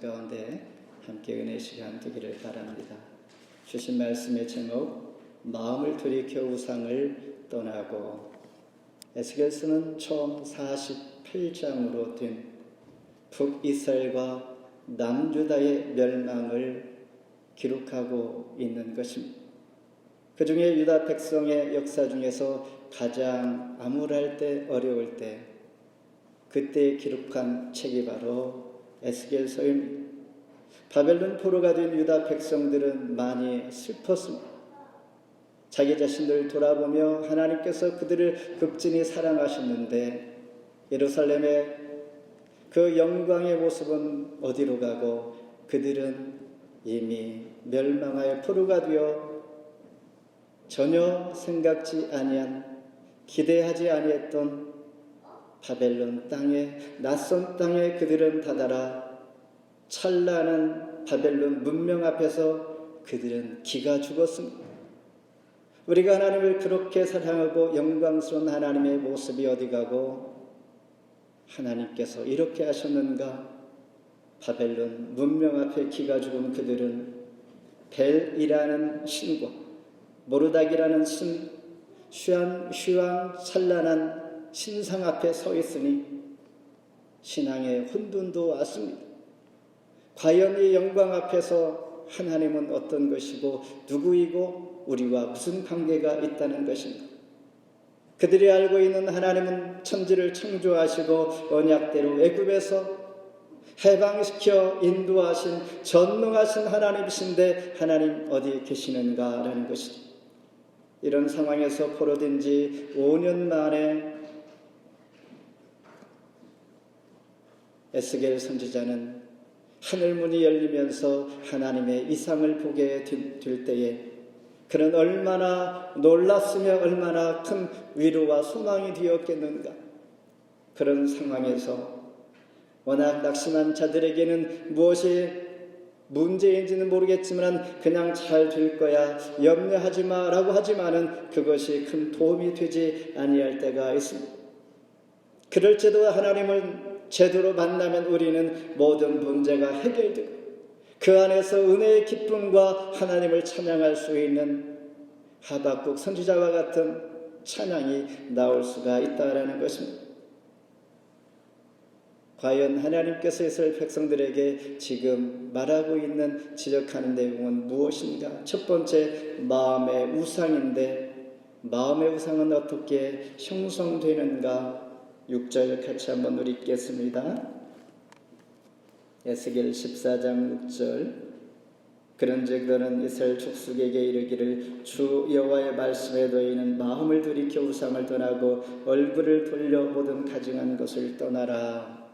가운데 함께 은혜 시간 되기를 바랍니다. 주신 말씀의 제목 마음을 돌이켜 우상을 떠나고 에스겔서는 총 48장으로 된 북이스라엘과 남유다의 멸망을 기록하고 있는 것입니다. 그 중에 유다 백성의 역사 중에서 가장 암울할 때, 어려울 때, 그때 기록한 책이 바로 에스겔서입니다. 바벨론 포로가 된 유다 백성들은 많이 슬펐습니다. 자기 자신들을 돌아보며 하나님께서 그들을 극진히 사랑하셨는데 예루살렘의 그 영광의 모습은 어디로 가고 그들은 이미 멸망하여 포로가 되어 전혀 생각지 아니한 기대하지 아니했던 바벨론 땅에 낯선 땅에 그들은 다다라 찬란한 바벨론 문명 앞에서 그들은 기가 죽었습니다. 우리가 하나님을 그렇게 사랑하고 영광스러운 하나님의 모습이 어디 가고 하나님께서 이렇게 하셨는가? 바벨론 문명 앞에 기가 죽은 그들은 벨이라는 신과 모르닥이라는 신, 휘황, 휘황 찬란한 신상 앞에 서 있으니 신앙의 혼돈도 왔습니다. 과연 이 영광 앞에서 하나님은 어떤 것이고 누구이고 우리와 무슨 관계가 있다는 것인가? 그들이 알고 있는 하나님은 천지를 창조하시고 언약대로 애굽에서 해방시켜 인도하신 전능하신 하나님이신데 하나님 어디 계시는가라는 것이죠. 이런 상황에서 포로된 지 5년 만에 에스겔 선지자는 하늘 문이 열리면서 하나님의 이상을 보게 될 때에 그는 얼마나 놀랐으며 얼마나 큰 위로와 소망이 되었겠는가. 그런 상황에서 워낙 낙심한 자들에게는 무엇이 문제인지는 모르겠지만 그냥 잘 될 거야 염려하지 마라고 하지만은 그것이 큰 도움이 되지 아니할 때가 있습니다. 그럴지도 하나님을 제대로 만나면 우리는 모든 문제가 해결되고 그 안에서 은혜의 기쁨과 하나님을 찬양할 수 있는 하박국 선지자와 같은 찬양이 나올 수가 있다라는 것입니다. 과연 하나님께서 이스라엘 백성들에게 지금 말하고 있는 지적하는 내용은 무엇인가? 첫 번째 마음의 우상인데 마음의 우상은 어떻게 형성되는가? 6절 같이 한번 우리 읽겠습니다. 에스겔 14장 6절 그런즉 너는 이스라엘 족속에게 이르기를 주 여호와의 말씀에 너희는 마음을 돌이켜 우상을 떠나고 얼굴을 돌려 모든 가증한 것을 떠나라.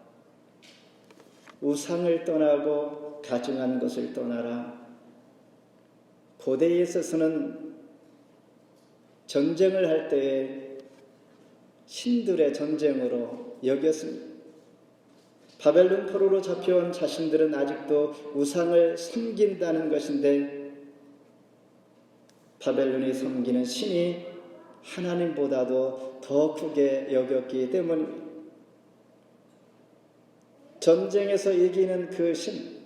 우상을 떠나고 가증한 것을 떠나라. 고대에 있어서는 전쟁을 할 때에 신들의 전쟁으로 여겼습니다. 바벨론 포로로 잡혀온 자신들은 아직도 우상을 섬긴다는 것인데 바벨론이 섬기는 신이 하나님보다도 더 크게 여겼기 때문입니다. 전쟁에서 이기는 그 신,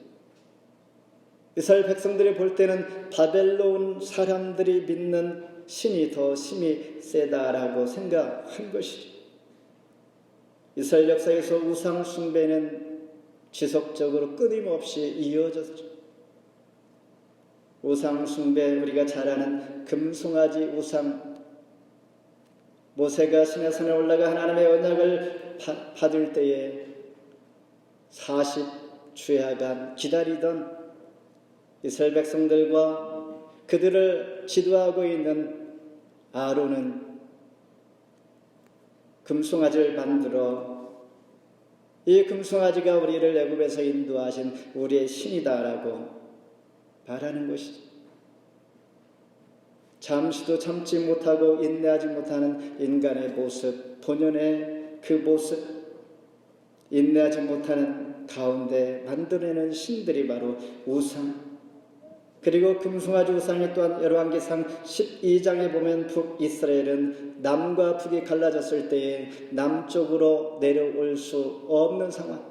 이스라엘 백성들이 볼 때는 바벨론 사람들이 믿는 신이 더 힘이 세다라고 생각한 것이죠. 이스라엘 역사에서 우상 숭배는 지속적으로 끊임없이 이어졌죠. 우상 숭배 우리가 잘 아는 금송아지 우상 모세가 시내산에 올라가 하나님의 언약을 받을 때에 40 주야간 기다리던 이스라엘 백성들과 그들을 지도하고 있는 아론은 금송아지를 만들어 이 금송아지가 우리를 애굽에서 인도하신 우리의 신이다라고 말하는 것이죠. 잠시도 참지 못하고 인내하지 못하는 인간의 모습, 본연의 그 모습, 인내하지 못하는 가운데 만들어내는 신들이 바로 우상. 그리고 금송아지 우상이 또한 열왕기상 12장에 보면 북이스라엘은 남과 북이 갈라졌을 때에 남쪽으로 내려올 수 없는 상황.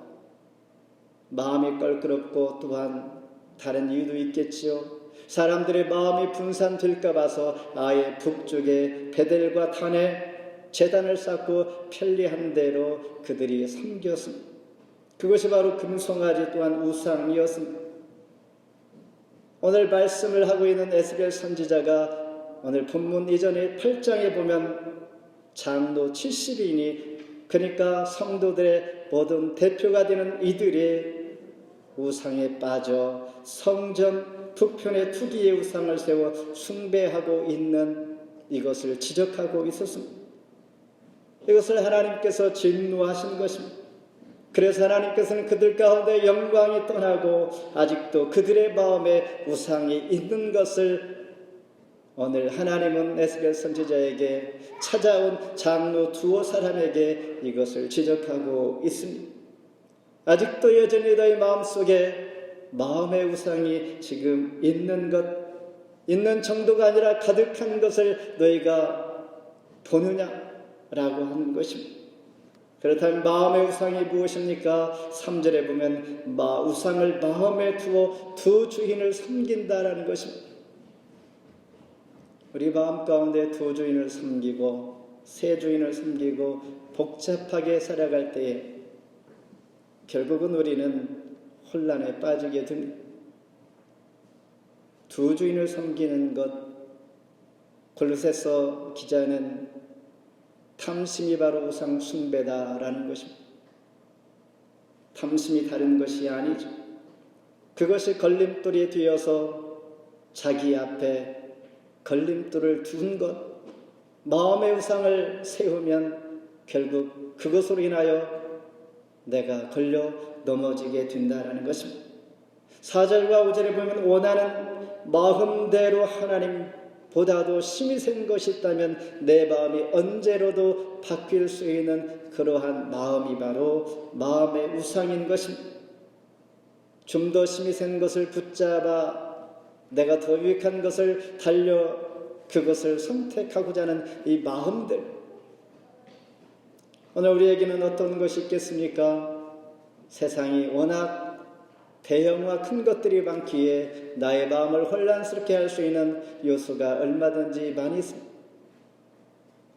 마음이 껄끄럽고 또한 다른 이유도 있겠지요. 사람들의 마음이 분산될까 봐서 아예 북쪽에 베델과 단에 재단을 쌓고 편리한 대로 그들이 섬겼습니다. 그것이 바로 금송아지 또한 우상이었습니다. 오늘 말씀을 하고 있는 에스겔 선지자가 오늘 본문 이전의 8장에 보면 장로 70인이 그러니까 성도들의 모든 대표가 되는 이들이 우상에 빠져 성전 북편의 투기의 우상을 세워 숭배하고 있는 이것을 지적하고 있었습니다. 이것을 하나님께서 진노하신 것입니다. 그래서 하나님께서는 그들 가운데 영광이 떠나고 아직도 그들의 마음에 우상이 있는 것을 오늘 하나님은 에스겔 선지자에게 찾아온 장로 두어 사람에게 이것을 지적하고 있습니다. 아직도 여전히 너희 마음속에 마음의 우상이 지금 있는 것, 있는 정도가 아니라 가득한 것을 너희가 보느냐라고 하는 것입니다. 그렇다면 마음의 우상이 무엇입니까? 3절에 보면 마, 우상을 마음에 두어 두 주인을 섬긴다라는 것입니다. 우리 마음 가운데 두 주인을 섬기고 세 주인을 섬기고 복잡하게 살아갈 때에 결국은 우리는 혼란에 빠지게 됩니다. 두 주인을 섬기는 것 골로새서 기자는 탐심이 바로 우상 숭배다라는 것입니다. 탐심이 다른 것이 아니죠. 그것이 걸림돌이 되어서 자기 앞에 걸림돌을 둔 것, 마음의 우상을 세우면 결국 그것으로 인하여 내가 걸려 넘어지게 된다라는 것입니다. 4절과 5절에 보면 원하는 마음대로 하나님 보다도 심이 센 것이 있다면 내 마음이 언제로도 바뀔 수 있는 그러한 마음이 바로 마음의 우상인 것입니다. 좀 더 심이 센 것을 붙잡아 내가 더 유익한 것을 달려 그것을 선택하고자 하는 이 마음들. 오늘 우리에게는 어떤 것이 있겠습니까? 세상이 워낙 대형과 큰 것들이 많기에 나의 마음을 혼란스럽게 할 수 있는 요소가 얼마든지 많이 있습니다.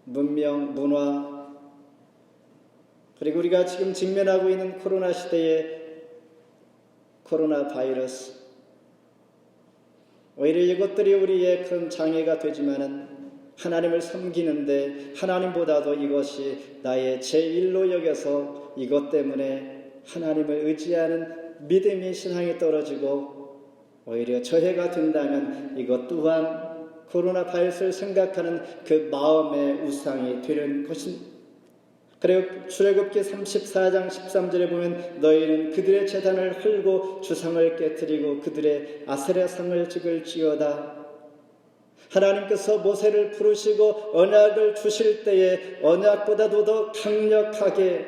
문명, 문화, 그리고 우리가 지금 직면하고 있는 코로나 시대의 코로나 바이러스, 오히려 이것들이 우리의 큰 장애가 되지만은 하나님을 섬기는데 하나님보다도 이것이 나의 제 일로 여겨서 이것 때문에 하나님을 의지하는 믿음의 신앙이 떨어지고 오히려 저해가 된다면 이것 또한 코로나 바이러스를 생각하는 그 마음의 우상이 되는 것입니다. 그리고 출애굽기 34장 13절에 보면 너희는 그들의 재단을 헐고 주상을 깨뜨리고 그들의 아세라 상을 찍을지어다. 하나님께서 모세를 부르시고 언약을 주실 때에 언약보다도 더 강력하게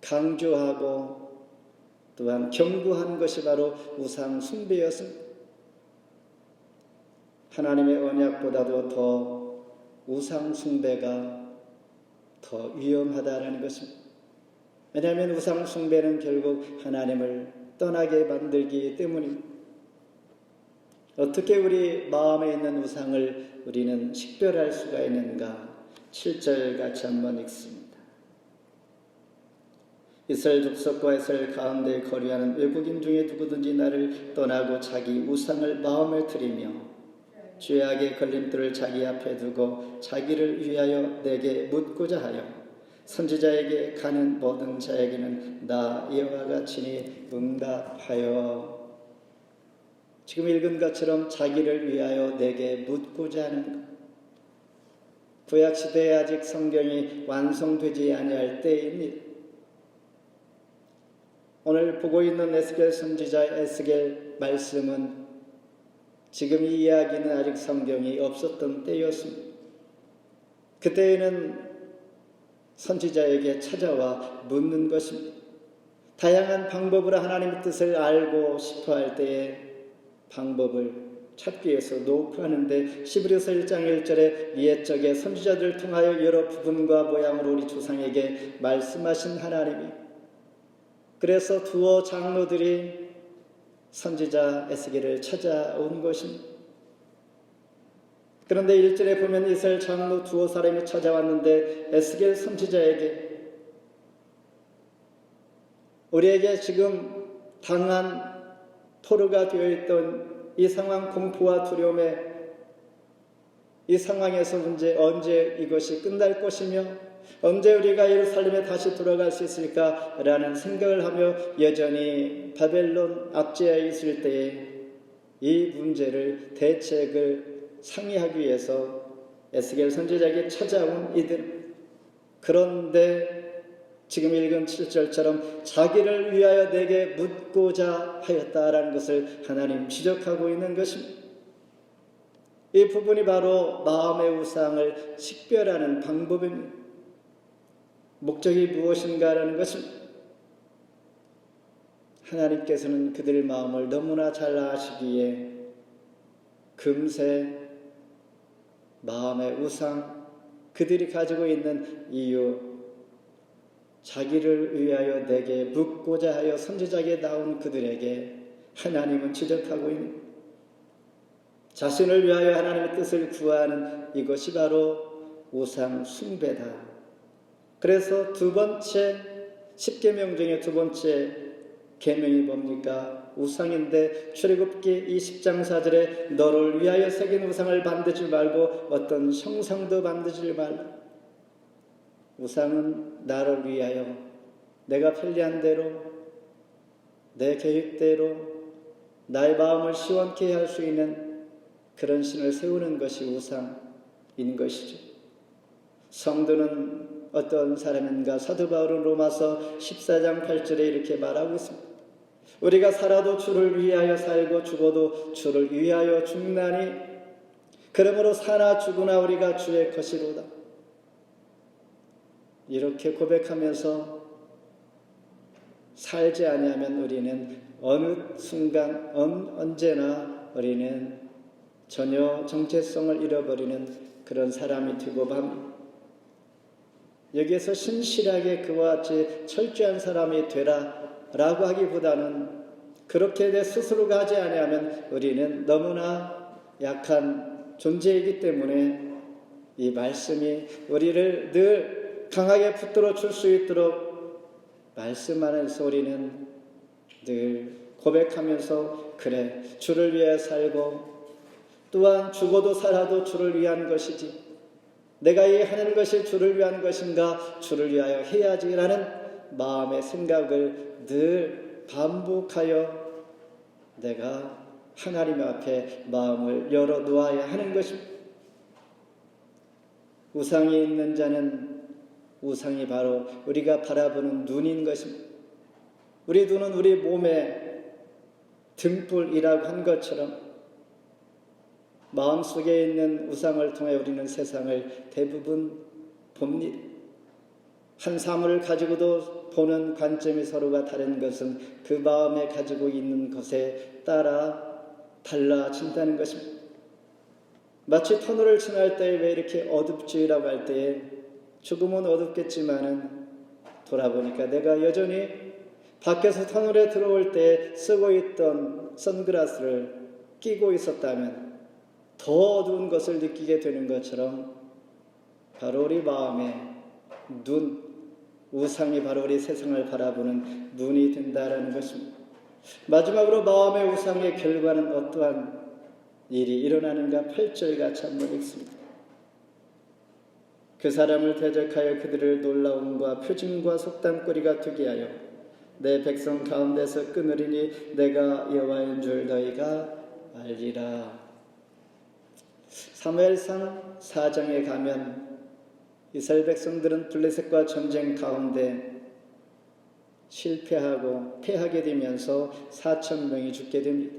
강조하고 또한 경고한 것이 바로 우상 숭배였습니다. 하나님의 언약보다도 더 우상 숭배가 더 위험하다라는 것입니다. 왜냐하면 우상 숭배는 결국 하나님을 떠나게 만들기 때문입니다. 어떻게 우리 마음에 있는 우상을 우리는 식별할 수가 있는가? 7절 같이 한번 읽습니다. 이스라엘 족속과 이스라엘 가운데 거리하는 외국인 중에 누구든지 나를 떠나고 자기 우상을 마음에 들이며 죄악의 걸림돌을 자기 앞에 두고 자기를 위하여 내게 묻고자 하여 선지자에게 가는 모든 자에게는 나 여호와가 친히 응답하여 지금 읽은 것처럼 자기를 위하여 내게 묻고자 하는 것. 구약 시대에 아직 성경이 완성되지 아니할 때입니다. 오늘 보고 있는 에스겔 선지자 에스겔 말씀은 지금 이 이야기는 아직 성경이 없었던 때였습니다. 그때에는 선지자에게 찾아와 묻는 것입니다. 다양한 방법으로 하나님의 뜻을 알고 싶어 할 때에 방법을 찾기 위해서 노크하는데 시브리서 1장 1절에 옛적에 선지자들을 통하여 여러 부분과 모양으로 우리 조상에게 말씀하신 하나님이 그래서 두어 장로들이 선지자 에스겔을 찾아온 것입니다. 그런데 일절에 보면 이스라엘 장로 두어 사람이 찾아왔는데 에스겔 선지자에게 우리에게 지금 당한 토르가 되어 있던 이 상황 공포와 두려움에 이 상황에서 문제 언제 이것이 끝날 것이며 언제 우리가 예루살렘에 다시 돌아갈 수 있을까라는 생각을 하며 여전히 바벨론 압제에 있을 때에 이 문제를 대책을 상의하기 위해서 에스겔 선지자에게 찾아온 이들 그런데 지금 읽은 7절처럼 자기를 위하여 내게 묻고자 하였다라는 것을 하나님 지적하고 있는 것입니다. 이 부분이 바로 마음의 우상을 식별하는 방법입니다. 목적이 무엇인가라는 것은 하나님께서는 그들의 마음을 너무나 잘 아시기에 금세 마음의 우상 그들이 가지고 있는 이유 자기를 위하여 내게 묻고자 하여 선지자에게 나온 그들에게 하나님은 지적하고 있는 자신을 위하여 하나님의 뜻을 구하는 이것이 바로 우상 숭배다. 그래서 두 번째 십계명 중에 두 번째 계명이 뭡니까? 우상인데 출애굽기 20장 4절에 너를 위하여 새긴 우상을 만들지 말고 어떤 형상도 만들지 말라. 우상은 나를 위하여 내가 편리한 대로 내 계획대로 나의 마음을 시원케 할 수 있는 그런 신을 세우는 것이 우상인 것이죠. 성도는 어떤 사람인가 사도 바울은 로마서 14장 8절에 이렇게 말하고 있습니다. 우리가 살아도 주를 위하여 살고 죽어도 주를 위하여 죽나니 그러므로 사나 죽으나 우리가 주의 것이로다. 이렇게 고백하면서 살지 아니하면 우리는 어느 순간 언제나 우리는 전혀 정체성을 잃어버리는 그런 사람이 되고 밥 여기에서 신실하게 그와 같이 철저한 사람이 되라 라고 하기보다는 그렇게 내 스스로가 하지 아니하면 우리는 너무나 약한 존재이기 때문에 이 말씀이 우리를 늘 강하게 붙들어 줄 수 있도록 말씀 안에서 우리는 늘 고백하면서 그래 주를 위해 살고 또한 죽어도 살아도 주를 위한 것이지 내가 이 하는 것이 주를 위한 것인가 주를 위하여 해야지라는 마음의 생각을 늘 반복하여 내가 하나님 앞에 마음을 열어 놓아야 하는 것입니다. 우상이 있는 자는 우상이 바로 우리가 바라보는 눈인 것입니다. 우리 눈은 우리 몸의 등불이라고 한 것처럼 마음속에 있는 우상을 통해 우리는 세상을 대부분 봅니다. 한 사물을 가지고도 보는 관점이 서로가 다른 것은 그 마음에 가지고 있는 것에 따라 달라진다는 것입니다. 마치 터널을 지날 때 왜 이렇게 어둡지라고 할 때에 조금은 어둡겠지만은 돌아보니까 내가 여전히 밖에서 터널에 들어올 때 쓰고 있던 선글라스를 끼고 있었다면 더 어두운 것을 느끼게 되는 것처럼 바로 우리 마음에 눈, 우상이 바로 우리 세상을 바라보는 눈이 된다라는 것입니다. 마지막으로 마음의 우상의 결과는 어떠한 일이 일어나는가 8절 같이 한번 읽습니다. 그 사람을 대적하여 그들을 놀라움과 표징과 속담거리가 되게 하여 내 백성 가운데서 끊으리니 내가 여호와인 줄 너희가 알리라. 사무엘상 4장에 가면 이스라엘 백성들은 블레셋과 전쟁 가운데 실패하고 패하게 되면서 4천 명이 죽게 됩니다.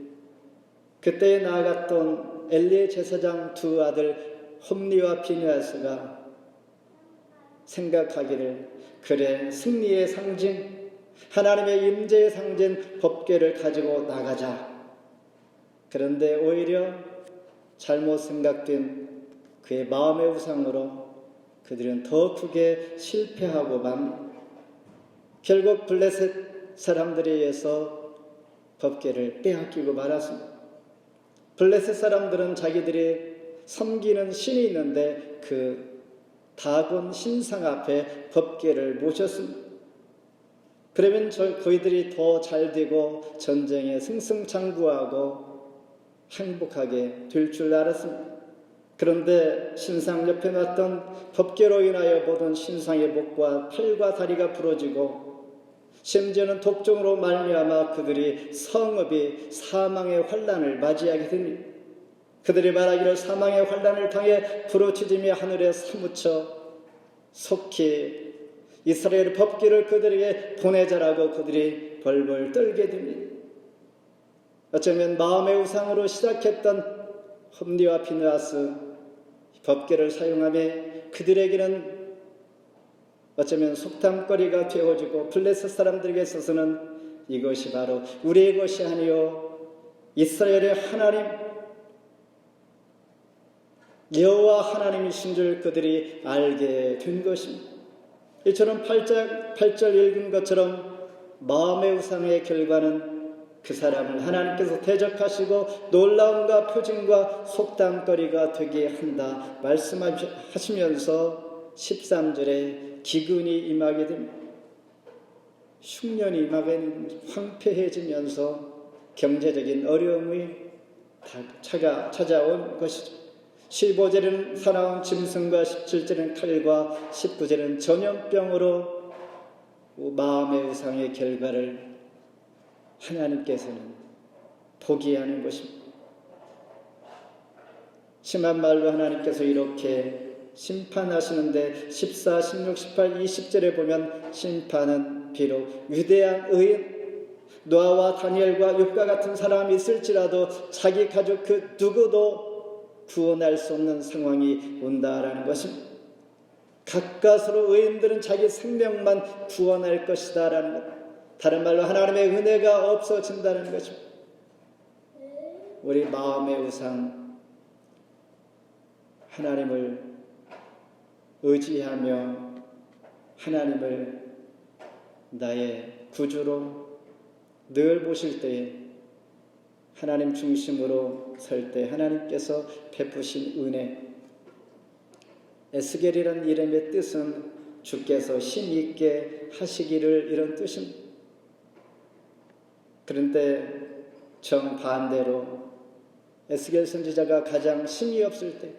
그때에 나아갔던 엘리의 제사장 두 아들 홈리와 비니아스가 생각하기를 그래 승리의 상징 하나님의 임재의 상징 법궤를 가지고 나가자. 그런데 오히려 잘못 생각된 그의 마음의 우상으로 그들은 더 크게 실패하고 만 결국 블레셋 사람들에 의해서 법계를 빼앗기고 말았습니다. 블레셋 사람들은 자기들이 섬기는 신이 있는데 그 다곤 신상 앞에 법계를 모셨습니다. 그러면 저, 그들이 더 잘 되고 전쟁에 승승장구하고 행복하게 될 줄 알았습니다. 그런데 신상 옆에 놨던 법계로 인하여 보던 신상의 목과 팔과 다리가 부러지고 심지어는 독종으로 말미암아 그들이 성읍이 사망의 환란을 맞이하게 됩니다. 그들이 말하기를 사망의 환란을 당해 부르짖으며 하늘에 사무쳐 속히 이스라엘 법기를 그들에게 보내자라고 그들이 벌벌 떨게 됩니다. 어쩌면 마음의 우상으로 시작했던 홈리와 피느아스 법계를 사용하며 그들에게는 어쩌면 속담거리가 되어지고 블레셋 사람들에게 있어서는 이것이 바로 우리의 것이 아니요 이스라엘의 하나님 여호와 하나님이신 줄 그들이 알게 된 것입니다. 이처럼 8절, 8절 읽은 것처럼 마음의 우상의 결과는 그 사람을 하나님께서 대적하시고 놀라움과 표징과 속담거리가 되게 한다 말씀하시면서 13절에 기근이 임하게 됩니다. 흉년이 임하게 황폐해지면서 경제적인 어려움이 찾아, 찾아온 것이죠. 15절에는 사나운 짐승과 17절에는 칼과 19절에는 전염병으로 마음의 우상의 결과를 하나님께서는 포기하는 것입니다. 심한 말로 하나님께서 이렇게 심판하시는데 14, 16, 18, 20절에 보면 심판은 비록 위대한 의인 노아와 다니엘과 욥과 같은 사람이 있을지라도 자기 가족 그 누구도 구원할 수 없는 상황이 온다라는 것입니다. 가까스로 의인들은 자기 생명만 구원할 것이다라는 것. 다른 말로 하나님의 은혜가 없어진다는 것입니다. 우리 마음의 우상 하나님을 의지하며 하나님을 나의 구주로 늘 보실 때에 하나님 중심으로 설 때 하나님께서 베푸신 은혜 에스겔이라는 이름의 뜻은 주께서 힘있게 하시기를 이런 뜻입니다. 그런데 정반대로 에스겔 선지자가 가장 힘이 없을 때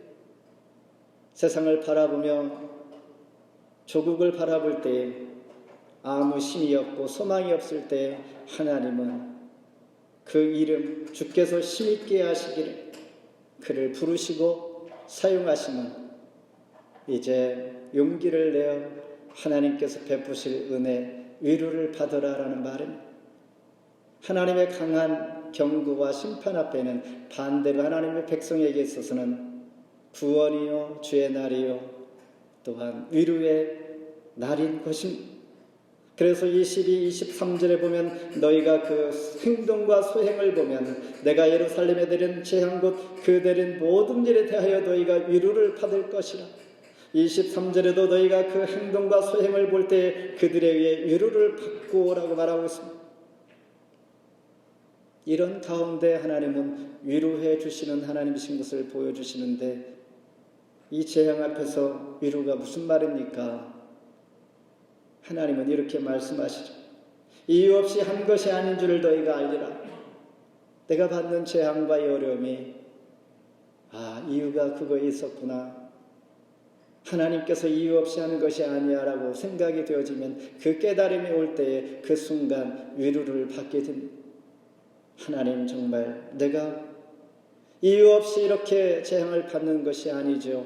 세상을 바라보며 조국을 바라볼 때 아무 힘이 없고 소망이 없을 때 하나님은 그 이름 주께서 힘있게 하시기를 그를 부르시고 사용하시면 이제 용기를 내어 하나님께서 베푸실 은혜 위로를 받으라라는 말입니다. 하나님의 강한 경고와 심판 앞에는 반대로 하나님의 백성에게 있어서는 구원이요 주의 날이요 또한 위로의 날인 것입니다. 그래서 22, 23절에 보면 너희가 그 행동과 소행을 보면 내가 예루살렘에 내린 재앙 곧그 내린 모든 일에 대하여 너희가 위로를 받을 것이라. 23절에도 너희가 그 행동과 소행을 볼 때 그들에 의해 위로를 받고 오라고 말하고 있습니다. 이런 가운데 하나님은 위로해 주시는 하나님이신 것을 보여주시는데 이 재앙 앞에서 위로가 무슨 말입니까? 하나님은 이렇게 말씀하시죠. 이유 없이 한 것이 아닌 줄을 너희가 알리라. 내가 받는 재앙과 어려움이 아 이유가 그거에 있었구나. 하나님께서 이유 없이 하는 것이 아니야라고 생각이 되어지면 그 깨달음이 올 때에 그 순간 위로를 받게 됩니다. 하나님 정말 내가 이유 없이 이렇게 재앙을 받는 것이 아니죠.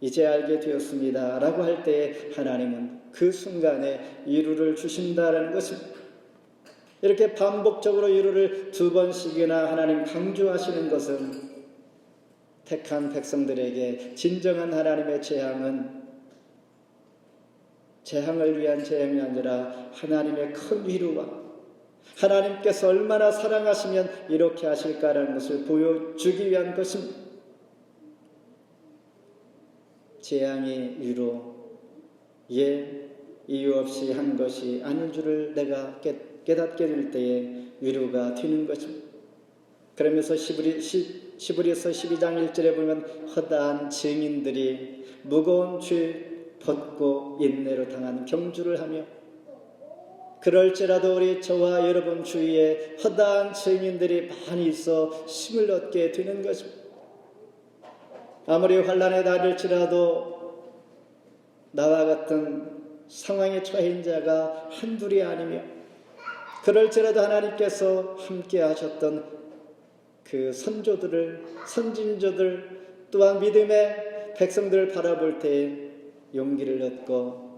이제 알게 되었습니다. 라고 할 때에 하나님은 그 순간에 위로를 주신다라는 것입니다. 이렇게 반복적으로 위로를 두 번씩이나 하나님 강조하시는 것은 택한 백성들에게 진정한 하나님의 재앙은 재앙을 위한 재앙이 아니라 하나님의 큰 위로와 하나님께서 얼마나 사랑하시면 이렇게 하실까라는 것을 보여주기 위한 것입니다. 재앙이 위로, 예, 이유 없이 한 것이 아닌 줄을 내가 깨, 깨닫게 될 때에 위로가 되는 것입니다. 그러면서 시브리, 시, 시브리서 12장 1절에 보면 허다한 증인들이 무거운 죄 벗고 인내로 당한 경주를 하며 그럴지라도 우리 저와 여러분 주위에 허다한 증인들이 많이 있어 힘을 얻게 되는 것입니다. 아무리 환란에 달릴지라도 나와 같은 상황에 처해인 자가 한둘이 아니며 그럴지라도 하나님께서 함께 하셨던 그 선조들을 선진조들 또한 믿음의 백성들을 바라볼 때 용기를 얻고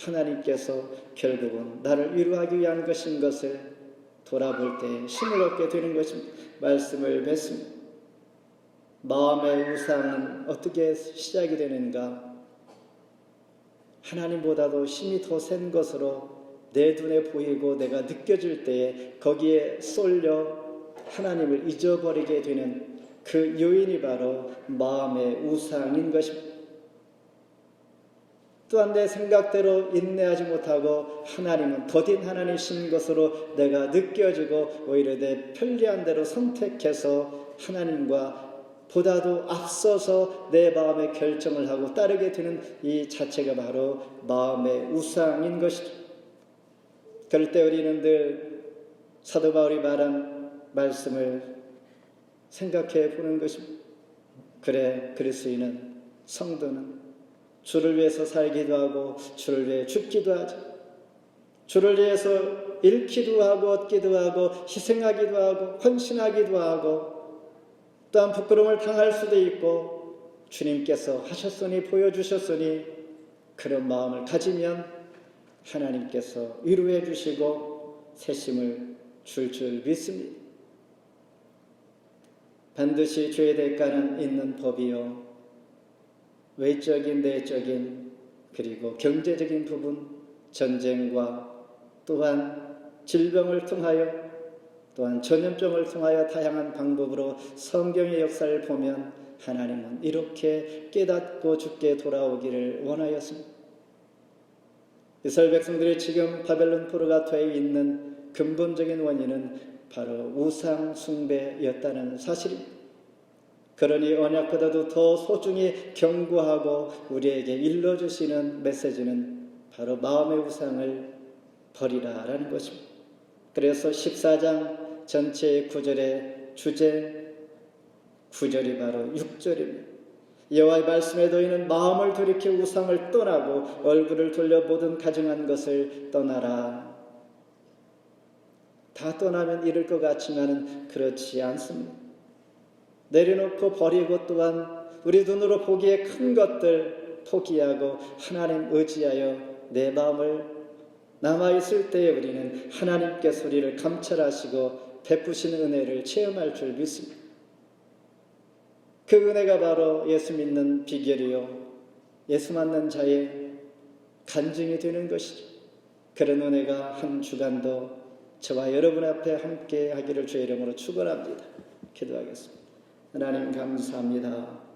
하나님께서 결국은 나를 위로하기 위한 것인 것을 돌아볼 때 힘을 얻게 되는 것입니다. 말씀을 맺습니다. 마음의 우상은 어떻게 시작이 되는가? 하나님보다도 힘이 더 센 것으로 내 눈에 보이고 내가 느껴질 때에 거기에 쏠려 하나님을 잊어버리게 되는 그 요인이 바로 마음의 우상인 것입니다. 또한 내 생각대로 인내하지 못하고 하나님은 더딘 하나님이신 것으로 내가 느껴지고 오히려 내 편리한 대로 선택해서 하나님과 보다도 앞서서 내 마음의 결정을 하고 따르게 되는 이 자체가 바로 마음의 우상인 것이죠. 그럴 때 우리는 늘 사도 바울이 말한 말씀을 생각해 보는 것입니다. 그래, 그리스인은 성도는 주를 위해서 살기도 하고 주를 위해 죽기도 하죠. 주를 위해서 잃기도 하고 얻기도 하고 희생하기도 하고 헌신하기도 하고 또한 부끄러움을 당할 수도 있고 주님께서 하셨으니 보여주셨으니 그런 마음을 가지면 하나님께서 위로해 주시고 새심을 줄줄 믿습니다. 반드시 죄의 대가는 있는 법이요. 외적인, 내적인, 그리고 경제적인 부분, 전쟁과 또한 질병을 통하여 또한 전염병을 통하여 다양한 방법으로 성경의 역사를 보면 하나님은 이렇게 깨닫고 죽게 돌아오기를 원하였습니다. 이스라엘 백성들이 지금 바벨론 되어 있는 근본적인 원인은 바로 우상 숭배였다는 사실입니다. 그러니 언약보다도 더 소중히 경고하고 우리에게 일러주시는 메시지는 바로 마음의 우상을 버리라라는 것입니다. 그래서 14장 전체의 구절의 주제 구절이 바로 6절입니다. 여호와의 말씀에 너희는 마음을 돌이켜 우상을 떠나고 얼굴을 돌려 모든 가증한 것을 떠나라. 다 떠나면 이를 것 같지만은 그렇지 않습니다. 내려놓고 버리고 또한 우리 눈으로 보기에 큰 것들 포기하고 하나님 의지하여 내 마음을 남아있을 때에 우리는 하나님께서 우리를 감찰하시고 베푸시는 은혜를 체험할 줄 믿습니다. 그 은혜가 바로 예수 믿는 비결이요. 예수 믿는 자의 간증이 되는 것이죠. 그런 은혜가 한 주간도 저와 여러분 앞에 함께 하기를 주의 이름으로 축원합니다. 기도하겠습니다. 하나님 감사합니다.